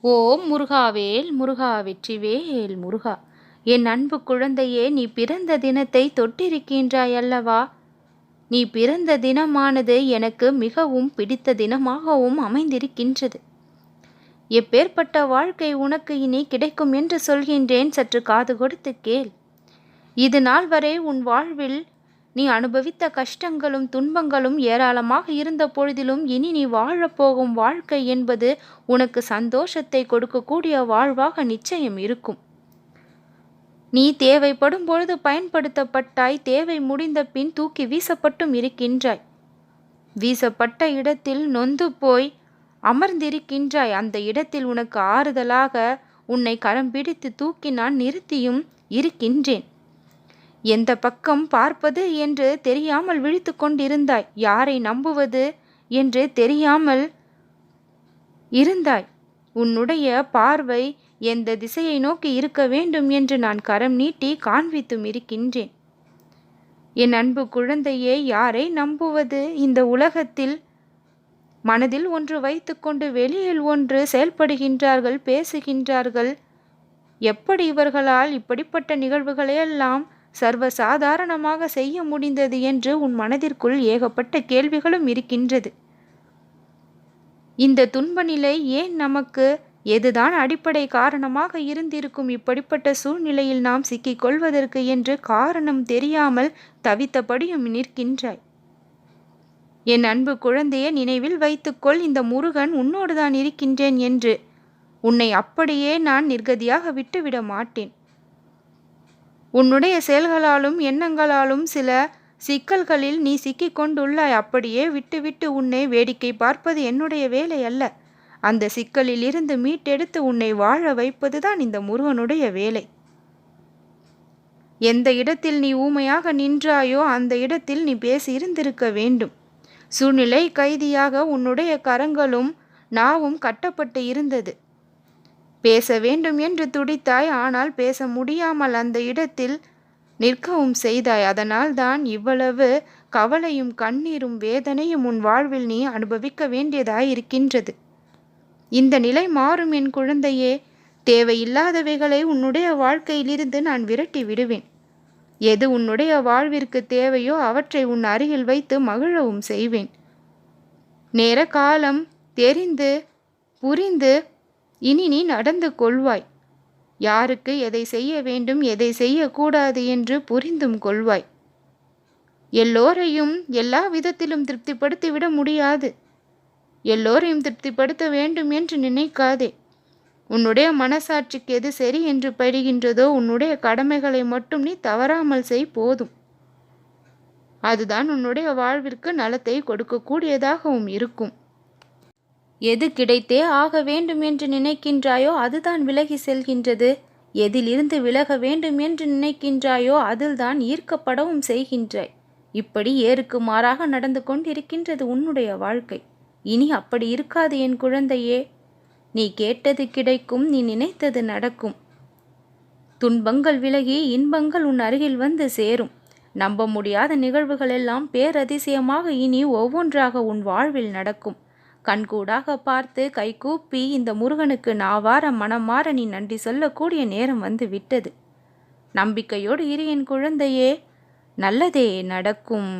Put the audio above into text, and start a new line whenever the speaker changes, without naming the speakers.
ஓம் முருகாவேல் முருகா வெற்றிவேல் முருகா. என் அன்பு குழந்தையே நீ பிறந்த தினத்தை தொட்டிருக்கின்றாய் அல்லவா? நீ பிறந்த தினமானது எனக்கு மிகவும் பிடித்த தினமாகவும் அமைந்திருக்கின்றது. எப்பேற்பட்ட வாழ்க்கை உனக்கு இனி கிடைக்கும் என்று சொல்கின்றேன் சற்று காது கொடுத்து கேள். இது நாள் வரை உன் வாழ்வில் நீ அனுபவித்த கஷ்டங்களும் துன்பங்களும் ஏராளமாக இருந்த பொழுதிலும் இனி நீ வாழப்போகும் வாழ்க்கை என்பது உனக்கு சந்தோஷத்தை கொடுக்கக்கூடிய வாழ்வாக நிச்சயம் இருக்கும். நீ தேவைப்படும் பொழுது பயன்படுத்தப்பட்டாய் தேவை முடிந்த பின் தூக்கி வீசப்பட்டும் இருக்கின்றாய். வீசப்பட்ட இடத்தில் நொந்து போய் அமர்ந்திருக்கின்றாய். அந்த இடத்தில் உனக்கு ஆறுதலாக உன்னை கரம் பிடித்து தூக்கி நான் நிறுத்தியும் இருக்கின்றேன். எந்த பக்கம் பார்ப்பது என்று தெரியாமல் விழித்து கொண்டிருந்தாய்? யாரை நம்புவது என்று தெரியாமல் இருந்தாய். உன்னுடைய பார்வை எந்த திசையை நோக்கி இருக்க வேண்டும் என்று நான் கரம் நீட்டி காண்பித்தும் இருக்கின்றேன். என் அன்பு குழந்தையே யாரை நம்புவது? இந்த உலகத்தில் மனதில் ஒன்று வைத்துக்கொண்டு வெளியில் ஒன்று செயல்படுகின்றார்கள் பேசுகின்றார்கள். எப்படி இவர்களால் இப்படிப்பட்ட நிகழ்வுகளையெல்லாம் சர்வ சாதாரணமாக செய்ய முடிந்தது என்று உன் மனதிற்குள் ஏகப்பட்ட கேள்விகளும் இருக்கின்றது. இந்த துன்ப நிலை ஏன் நமக்கு எதுதான் அடிப்படை காரணமாக இருந்திருக்கும் இப்படிப்பட்ட சூழ்நிலையில் நாம் சிக்கிக் கொள்வதற்கு என்று காரணம் தெரியாமல் தவித்தபடியும் நிற்கின்றாய். என் அன்பு குழந்தையை நினைவில் வைத்துக்கொள் இந்த முருகன் உன்னோடுதான் இருக்கின்றேன் என்று உன்னை அப்படியே நான் நிர்கதியாக விட்டுவிட மாட்டேன். உன்னுடைய செயல்களாலும் எண்ணங்களாலும் சில சிக்கல்களில் நீ சிக்கிக் கொண்டுள்ளாய் அப்படியே விட்டுவிட்டு உன்னை வேடிக்கை பார்ப்பது என்னுடைய வேலை அல்ல. அந்த சிக்கலில் இருந்து மீட்டெடுத்து உன்னை வாழ வைப்பதுதான் இந்த முருகனுடைய வேலை. எந்த இடத்தில் நீ ஊமையாக நின்றாயோ அந்த இடத்தில் நீ பேசி இருந்திருக்க வேண்டும். சூழ்நிலை கைதியாக உன்னுடைய கரங்களும் நாவும் கட்டப்பட்டு இருந்தது. பேச வேண்டும் என்று துடித்தாய் ஆனால் பேச முடியாமல் அந்த இடத்தில் நிற்கவும் செய்தாய். அதனால் தான் இவ்வளவு கவலையும் கண்ணீரும் வேதனையும் உன் வாழ்வில் நீ அனுபவிக்க வேண்டியதாயிருக்கின்றது. இந்த நிலை மாறும் என் குழந்தையே. தேவையில்லாதவைகளை உன்னுடைய வாழ்க்கையிலிருந்து நான் விரட்டி விடுவேன். எது உன்னுடைய வாழ்விற்கு தேவையோ அவற்றை உன் அருகில் வைத்து மகிழவும் செய்வேன். நேர காலம் தெரிந்து புரிந்து இனி நீ நடந்து கொள்வாய். யாருக்கு எதை செய்ய வேண்டும் எதை செய்யக்கூடாது என்று புரிந்தும் கொள்வாய். எல்லோரையும் எல்லா விதத்திலும் திருப்திப்படுத்திவிட முடியாது. எல்லோரையும் திருப்திப்படுத்த வேண்டும் என்று நினைக்காதே. உன்னுடைய மனசாட்சிக்கு எது சரி என்று படுகின்றதோ உன்னுடைய கடமைகளை மட்டும் நீ தவறாமல் செய் போதும். அதுதான் உன்னுடைய வாழ்விற்கு நலத்தை கொடுக்கக்கூடியதாகவும் இருக்கும். எது கிடைத்தே ஆக வேண்டும் என்று நினைக்கின்றாயோ அதுதான் விலகி செல்கின்றது. எதிலிருந்து விலக வேண்டும் என்று நினைக்கின்றாயோ அதில்தான் ஈர்க்கப்படவும் செய்கின்றாய். இப்படி ஏருக்கு மாறாக நடந்து கொண்டிருக்கின்றது உன்னுடைய வாழ்க்கை. இனி அப்படி இருக்காது என் குழந்தையே. நீ கேட்டது கிடைக்கும் நீ நினைத்தது நடக்கும். துன்பங்கள் விலகி இன்பங்கள் உன் அருகில் வந்து சேரும். நம்ப முடியாத நிகழ்வுகள் எல்லாம் பேரதிசயமாக இனி ஒவ்வொன்றாக உன் வாழ்வில் நடக்கும். கண்கூடாக பார்த்து கைகூப்பி இந்த முருகனுக்கு நாவார மனமாற நீ நன்றி சொல்லக்கூடிய நேரம் வந்து விட்டது. நம்பிக்கையோடு இரு என் குழந்தையே நல்லதே நடக்கும்.